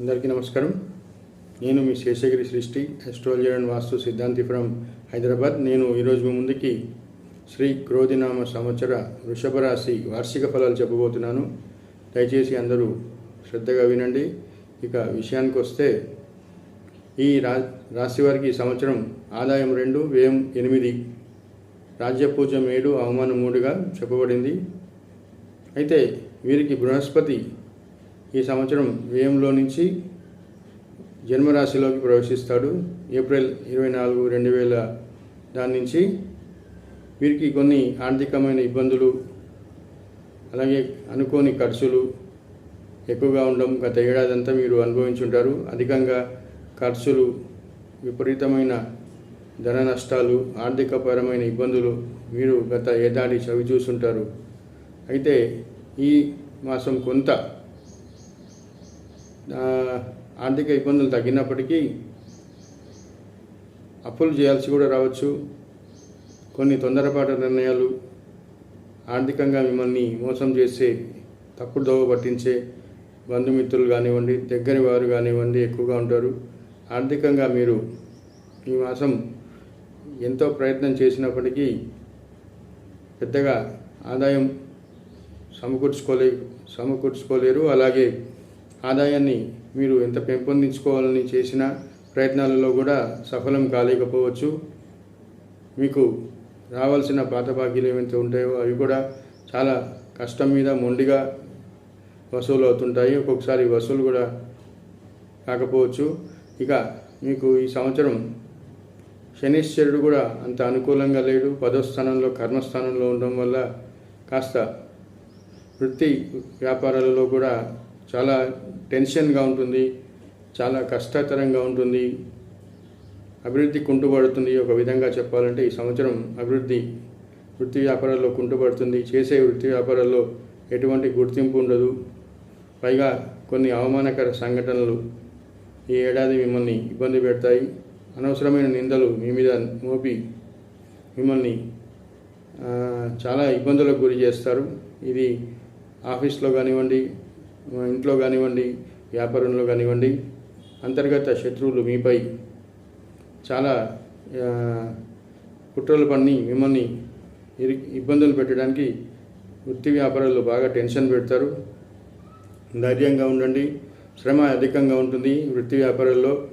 అందరికీ నమస్కారం. నేను మీ శేషగిరి సృష్టి అస్ట్రాలజర్ అండ్ వాస్తు సిద్ధాంతి ఫ్రమ్ హైదరాబాద్. నేను ఈరోజు మీ ముందుకి శ్రీ క్రోధినామ సంవత్సర వృషభ రాశి వార్షిక ఫలాలు చెప్పబోతున్నాను. దయచేసి అందరూ శ్రద్ధగా వినండి. ఇక విషయానికి వస్తే ఈ రా రాశి వారికి సంవత్సరం ఆదాయం రెండు వ్యయం ఎనిమిది రాజ్యపూజం ఏడు అవమానం మూడుగా చెప్పబడింది. అయితే వీరికి బృహస్పతి ఈ సంవత్సరం వ్యయంలో నుంచి జన్మరాశిలోకి ప్రవేశిస్తాడు. ఏప్రిల్ ఇరవై నాలుగు రెండు వేల దాని నుంచి వీరికి కొన్ని ఆర్థికమైన ఇబ్బందులు అలాగే అనుకోని ఖర్చులు ఎక్కువగా ఉండడం గత ఏడాదంతా మీరు అనుభవించుంటారు. అధికంగా ఖర్చులు విపరీతమైన ధన నష్టాలు ఆర్థికపరమైన ఇబ్బందులు మీరు గత ఏడాది చవి చూసుంటారు అయితే ఈ మాసం కొంత ఆర్థిక ఇబ్బందులు తగ్గినప్పటికీ అప్పులు చేయాల్సి కూడా రావచ్చు. కొన్ని తొందరపాటు నిర్ణయాలు ఆర్థికంగా మిమ్మల్ని మోసం చేసే తప్పుడు దోవ పట్టించే బంధుమిత్రులు కానివ్వండి దగ్గరి వారు కానివ్వండి ఎక్కువగా ఉంటారు. ఆర్థికంగా మీరు ఈ మాసం ఎంతో ప్రయత్నం చేసినప్పటికీ పెద్దగా ఆదాయం సమకూర్చుకోలే సమకూర్చుకోలేరు. అలాగే ఆదాయాన్ని మీరు ఎంత పెంపొందించుకోవాలని చేసిన ప్రయత్నాలలో కూడా సఫలం కాలేకపోవచ్చు. మీకు రావాల్సిన పాత బాకీలు ఏమైతే ఉంటాయో అవి కూడా చాలా కష్టం మీద మొండిగా వసూలు అవుతుంటాయి. ఒక్కొక్కసారి వసూలు కూడా కాకపోవచ్చు. ఇక మీకు ఈ సంవత్సరం శనిశ్చరుడు కూడా అంత అనుకూలంగా లేడు. పదో స్థానంలో కర్మస్థానంలో ఉండడం వల్ల కాస్త వృత్తి వ్యాపారాలలో కూడా చాలా టెన్షన్గా ఉంటుంది చాలా కష్టతరంగా ఉంటుంది. అభివృద్ధి కుంటుపడుతుంది ఒక విధంగా చెప్పాలంటే ఈ సంవత్సరం అభివృద్ధి వృత్తి వ్యాపారాల్లో కుంటుపడుతుంది. చేసే వృత్తి వ్యాపారాల్లో ఎటువంటి గుర్తింపు ఉండదు. పైగా కొన్ని అవమానకర సంఘటనలు ఈ ఏడాది మిమ్మల్ని ఇబ్బంది పెడతాయి. అనవసరమైన నిందలు మీ మీద మోపి మిమ్మల్ని చాలా ఇబ్బందులకు గురి చేస్తారు. ఇది ఆఫీస్లో కానివ్వండి ఇంట్లో కానివ్వండి వ్యాపారంలో కానివ్వండి అంతర్గత శత్రువులు మీపై చాలా కుట్రలు పన్ని మిమ్మల్ని ఇబ్బందులు పెట్టడానికి వృత్తి వ్యాపారాల్లో బాగా టెన్షన్ పెడతారు. ధైర్యంగా ఉండండి. శ్రమ అధికంగా ఉంటుంది వృత్తి వ్యాపారాల్లో.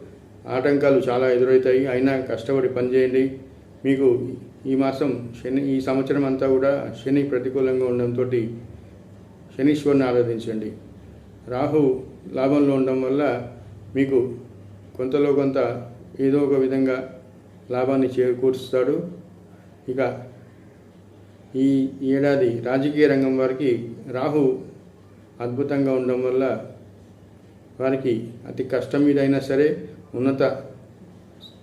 ఆటంకాలు చాలా ఎదురవుతాయి. అయినా కష్టపడి పనిచేయండి. మీకు ఈ మాసం శని ఈ సంవత్సరం అంతా కూడా శని ప్రతికూలంగా ఉండడంతో శనీశ్వరుని ఆరాధించండి. రాహు లాభంలో ఉండడం వల్ల మీకు కొంతలో కొంత ఏదో ఒక విధంగా లాభాన్ని చేకూరుస్తాడు. ఇక ఈ ఏడాది రాజకీయ రంగం వారికి రాహు అద్భుతంగా ఉండడం వల్ల వారికి అతి కష్టం మీదైనా సరే ఉన్నత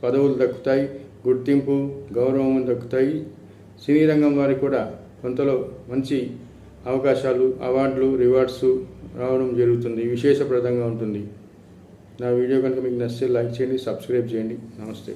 పదవులు దక్కుతాయి గుర్తింపు గౌరవం దక్కుతాయి. సినీ రంగం వారికి కూడా కొంతలో మంచి అవకాశాలు అవార్డులు రివార్డ్స్ రావడం జరుగుతుంది. విశేషప్రదంగా ఉంటుంది. నా వీడియో కనుక మీకు నచ్చితే లైక్ చేయండి సబ్స్క్రైబ్ చేయండి. నమస్తే.